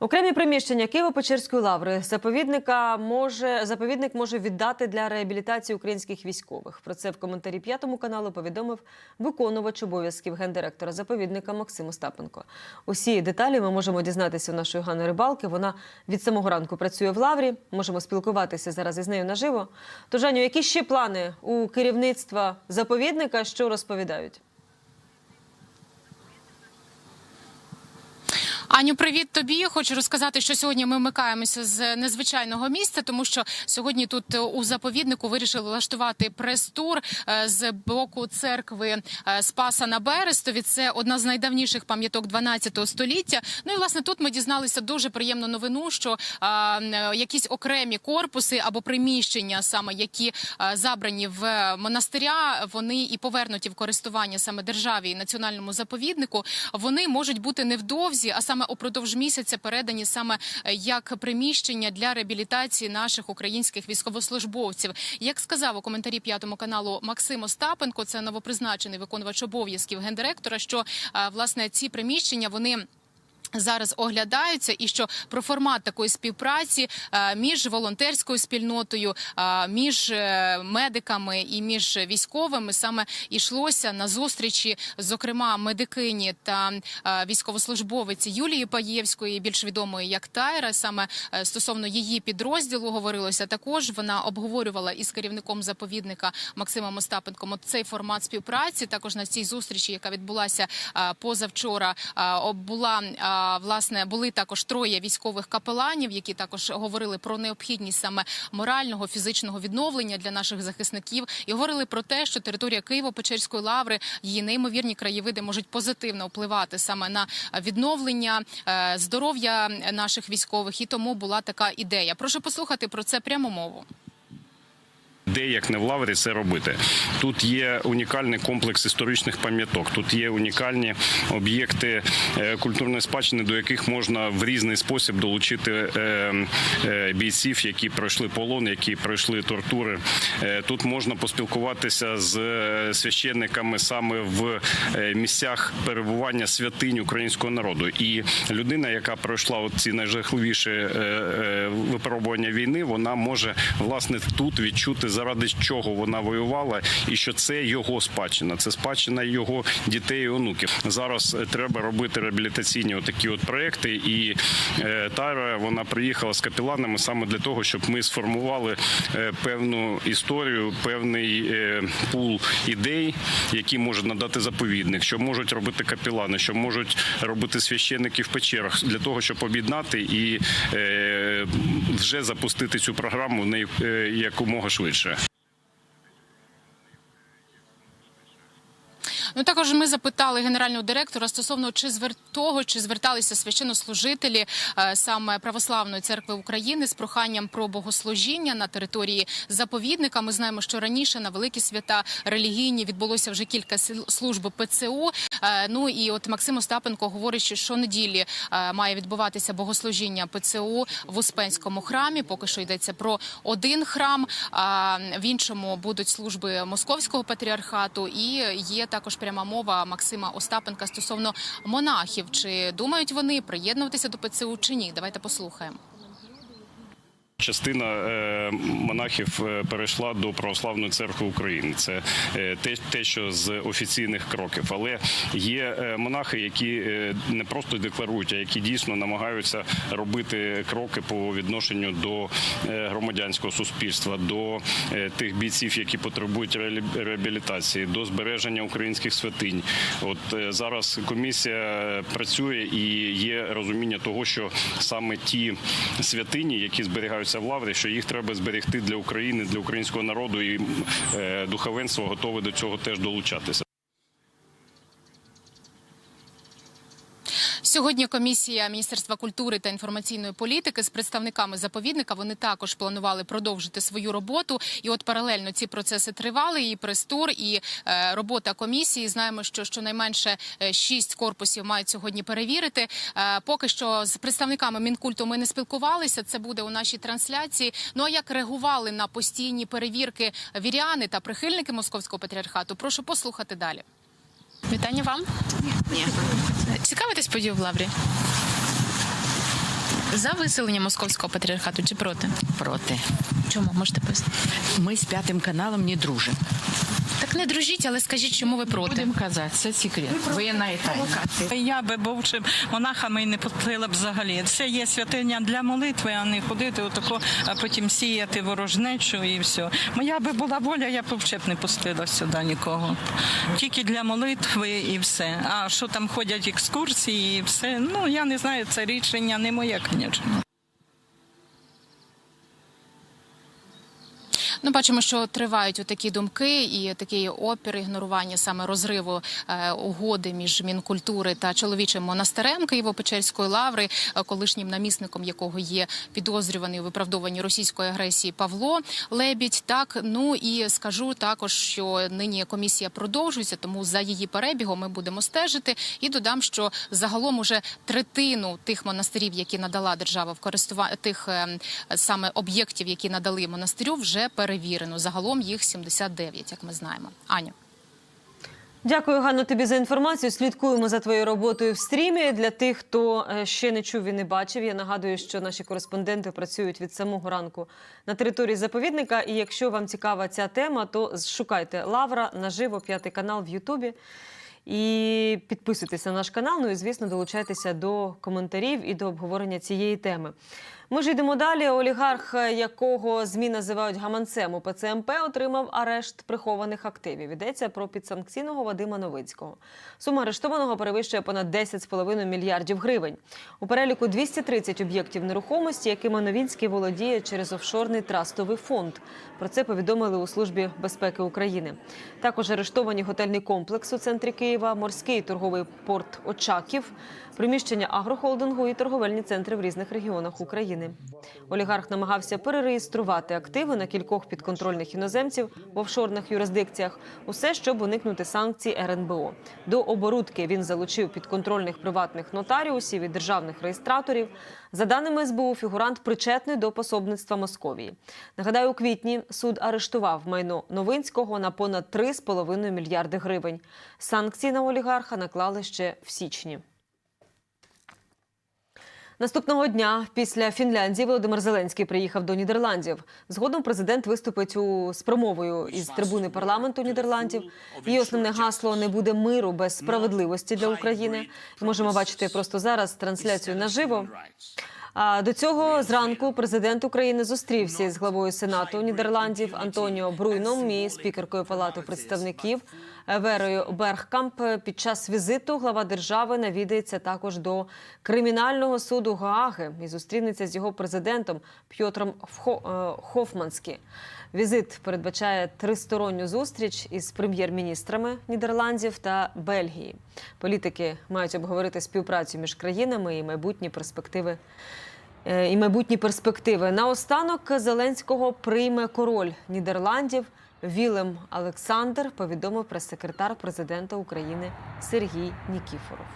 Окремі приміщення Києво-Печерської лаври заповідника може заповідник може віддати для реабілітації українських військових. Про це в коментарі п'ятому каналу повідомив виконувач обов'язків гендиректора заповідника Максим Остапенко. Усі деталі ми можемо дізнатися у нашої Ганни Рибалки. Вона від самого ранку працює в лаврі. Можемо спілкуватися зараз із нею наживо. Тож, Аню, які ще плани у керівництва заповідника, що розповідають? Аню, привіт тобі. Хочу розказати, що сьогодні ми вмикаємося з незвичайного місця, тому що сьогодні тут е, у заповіднику вирішили влаштувати прес-тур е, з боку церкви е, Спаса на Берестові. Це одна з найдавніших пам'яток 12 століття. Ну і власне тут ми дізналися дуже приємну новину, що а, якісь окремі корпуси або приміщення, саме які а, забрані в монастиря, вони і повернуті в користування саме державі і національному заповіднику. Вони можуть бути невдовзі, а саме упродовж місяця передані саме е, як приміщення для реабілітації наших українських військовослужбовців. Як сказав у коментарі п'ятому каналу Максим Остапенко, це новопризначений виконувач обов'язків гендиректора. Що е, власне ці приміщення вони. Зараз оглядаються, і що про формат такої співпраці е, між волонтерською спільнотою, е, між е, медиками і між військовими саме йшлося на зустрічі, зокрема медикині та військовослужбовиці Юлії Паєвської, більш відомої як Тайра. Саме стосовно її підрозділу говорилося також. Вона обговорювала із керівником заповідника Максимом Остапенком от цей формат співпраці. Також на цій зустрічі, яка відбулася позавчора, була власне були також троє військових капеланів, які також говорили про необхідність саме морального фізичного відновлення для наших захисників, і говорили про те, що територія Києво-Печерської лаври її неймовірні краєвиди можуть позитивно впливати саме на відновлення е, здоров'я наших військових. І тому була така ідея. Прошу послухати про це пряму мову. Де як не в лаврі це робити? Тут є унікальний комплекс історичних пам'яток. Тут є унікальні об'єкти е, культурної спадщини, до яких можна в різний спосіб долучити е, е, бійців, які пройшли полон, які пройшли тортури. Тут можна поспілкуватися з священниками саме в місцях перебування святинь українського народу. І людина, яка пройшла ці найжахливіші випробування війни, вона може власне тут відчути заради чого вона воювала, і що це його спадщина, це спадщина його дітей і онуків. Зараз е, треба робити реабілітаційні отакі от проекти. І е, Тайра вона приїхала з капіланами саме для того, щоб ми сформували е, певну історію, певний пул ідей, які може надати заповідник, що можуть робити капілани, що можуть робити священники в печерах для того, щоб об'єднати і вже запустити цю програму в неї якомога швидше. Ну також ми запитали генерального директора стосовно чи звер... того, чи зверталися священнослужителі е, саме православної церкви України з проханням про богослужіння на території заповідника. Ми знаємо, що раніше на великі свята релігійні відбулося вже кілька служб ПЦУ. Е, Ну і от Максим Остапенко говорить, що щонеділі е, має відбуватися богослужіння ПЦУ в Успенському храмі. Поки що йдеться про один храм. А в іншому будуть служби московського патріархату. І є також пряма мова Максима Остапенка стосовно монахів. Чи думають вони приєднуватися до ПЦУ чи ні? Давайте послухаємо. Частина е, монахів е, перейшла до православної церкви України. Це е, те, що з офіційних кроків. Але є монахи, які не просто декларують, а які дійсно намагаються робити кроки по відношенню до громадянського суспільства, до тих бійців, які потребують реабілі- реабілітації, до збереження українських святинь. От зараз комісія працює і є розуміння того, що саме ті святині, які зберігаються в лаврі, що їх треба зберегти для України, для українського народу, і е, духовенство готове до цього теж долучатися. Сьогодні комісія Міністерства культури та інформаційної політики з представниками заповідника вони також планували продовжити свою роботу. І от паралельно ці процеси тривали. І прес-тур, і е, робота комісії. Знаємо, що щонайменше е, шість корпусів мають сьогодні перевірити. Е, поки що з представниками мінкульту ми не спілкувалися. Це буде у нашій трансляції. Ну а як реагували на постійні перевірки віряни та прихильники московського патріархату? Прошу послухати далі. Вітання вам. Ні. Цікавитесь подію в лаврі? За виселення московського патріархату чи проти? Проти. Чому можете пояснити? Ми з п'ятим каналом не дружимо. Не дружіть, але скажіть, чому ви проти? Будемо казати, це секрет. Воєнна тайна. Я би бувшим монахами не пустила б взагалі. Це є святиня для молитви, а не ходити отако, а потім сіяти ворожнечу і все. Моя би була воля, я б взагалі б не пустила сюди нікого. Тільки для молитви і все. А що там ходять екскурсії і все. Ну я не знаю, це рішення не моє, звісно. Ну, бачимо, що тривають такі думки і такий опір ігнорування саме розриву е, угоди між мінкультури та чоловічим монастирем Києво-Печерської лаври, е, колишнім намісником якого є підозрюваний у виправдовуванні російської агресії Павло Лебідь. Так ну і скажу також, що нині комісія продовжується, тому за її перебігом ми будемо стежити. І додам, що загалом уже третину тих монастирів, які надала держава в користування тих е, саме об'єктів, які надали монастирю, вже перевірено. Загалом їх 79, як ми знаємо. Аню. Дякую, Ганно, тобі за інформацію. Слідкуємо за твоєю роботою в стрімі. Для тих, хто е, ще не чув і не бачив. Я нагадую, що наші кореспонденти працюють від самого ранку на території заповідника. І якщо вам цікава ця тема, то шукайте Лавра наживо, п'ятий канал в Ютубі. І підписуйтесь на наш канал. Ну і звісно, долучайтеся до коментарів і до обговорення цієї теми. Ми ж йдемо далі. Олігарх, якого змі називають гаманцем у ПЦМП, отримав арешт прихованих активів. Йдеться про підсанкційного Вадима Новицького. Сума арештованого перевищує понад 10,5 мільярдів гривень. У переліку 230 об'єктів нерухомості, якими Новінський володіє через офшорний трастовий фонд. Про це повідомили у службі безпеки України. Також арештовані готельний комплекс у центрі Києва, морський торговий порт Очаків, приміщення агрохолдингу і торговельні центри в різних регіонах України. Олігарх намагався перереєструвати активи на кількох підконтрольних іноземців в офшорних юрисдикціях. Усе, щоб уникнути санкцій РНБО. До оборудки він залучив підконтрольних приватних нотаріусів і державних реєстраторів. За даними СБУ, фігурант причетний до пособництва Московії. Нагадаю, у квітні суд арештував майно Новинського на понад 3,5 мільярди гривень. Санкції на олігарха наклали ще в січні. Наступного дня після Фінляндії Володимир Зеленський приїхав до Нідерландів. Згодом президент виступить у з промовою із трибуни парламенту Нідерландів. Її основне гасло не буде миру без справедливості для України. Можемо бачити просто зараз трансляцію наживо. А до цього зранку президент України зустрівся із главою Сенату Нідерландів Антоніо Бруйном і спікеркою Палати представників Верою Бергкамп. Під час візиту глава держави навідається також до кримінального суду Гааги і зустрінеться з його президентом Пьотром Фхо- е, Візит передбачає тристоронню зустріч із прем'єр-міністрами Нідерландів та Бельгії. Політики мають обговорити співпрацю між країнами і майбутні перспективи. е, І майбутні перспективи наостанок Зеленського прийме король Нідерландів Вілем Олександр. Повідомив прес-секретар президента України Сергій Нікіфоров.